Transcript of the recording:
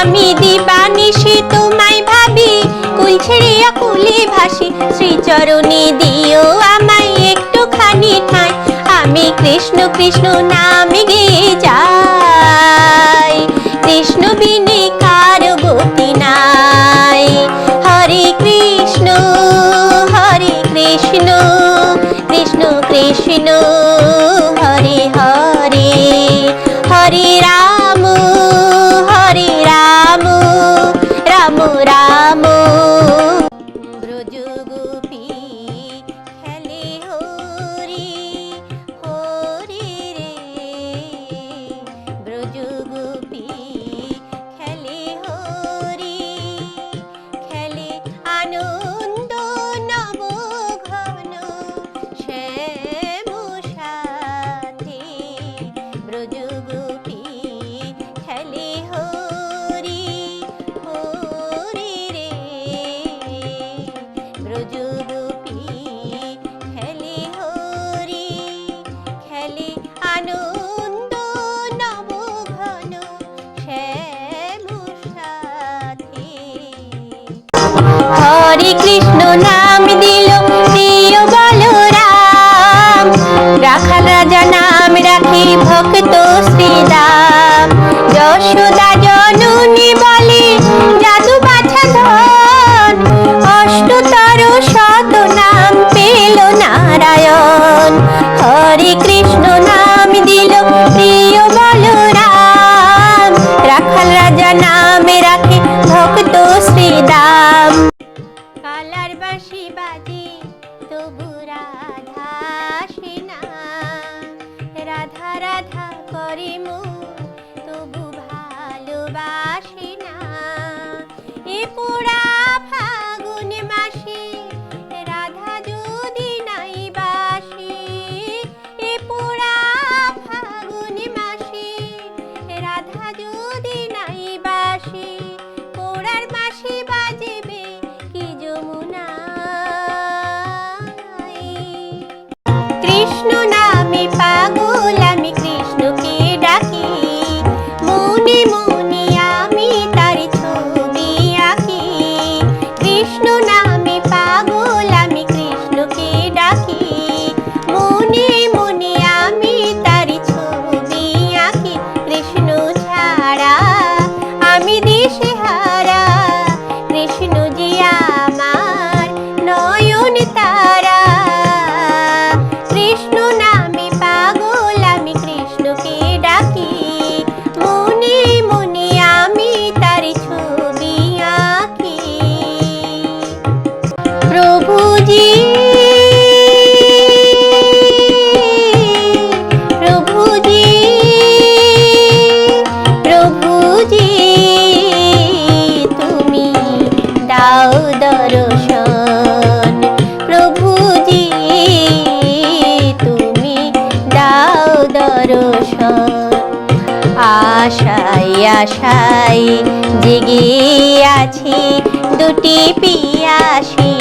আমি দিবানিশি তোমায় ভাবি কুল ছেড়ে কুলে ভাসি। শ্রীচরণে দিও আমায় একটুখানি ঠাঁই। আমি কৃষ্ণ কৃষ্ণ নামে গেয়ে যাই। কৃষ্ণ বিনে কার গতি নাই। হরে কৃষ্ণ হরে কৃষ্ণ কৃষ্ণ কৃষ্ণ, হরে হরে। হরে রাম। রাম। রাম আনন্দ হরে কৃষ্ণ নাম দিল, প্রিয় বলরাম। রাখাল রাজা নাম রাখি ভক্ত শ্রীরাম। যশোদা জননী বলে জাদু বাছা ধন। অষ্টতর শত নাম পেল নারায়ণ। হরে নামে রাখে ভক্ত শ্রীরাম কালার বাসি বাজে তবু রাধা রাধা রাধা তবু ভালোবাসে কৃষ্ণ নামে পাগল, আমি কৃষ্ণকে ডাকি। মনে আমি তার ছবি কৃষ্ণ নামে পাগল কৃষ্ণকে ডাকি। মনে আমি তার ছবি আঁকি। কৃষ্ণ আমি দিশে হারা। কৃষ্ণ দাও দর্শন। প্রভুজি তুমি দাও দর্শন। আশাই আশাই জেগে আছি দুটি পিয়াসি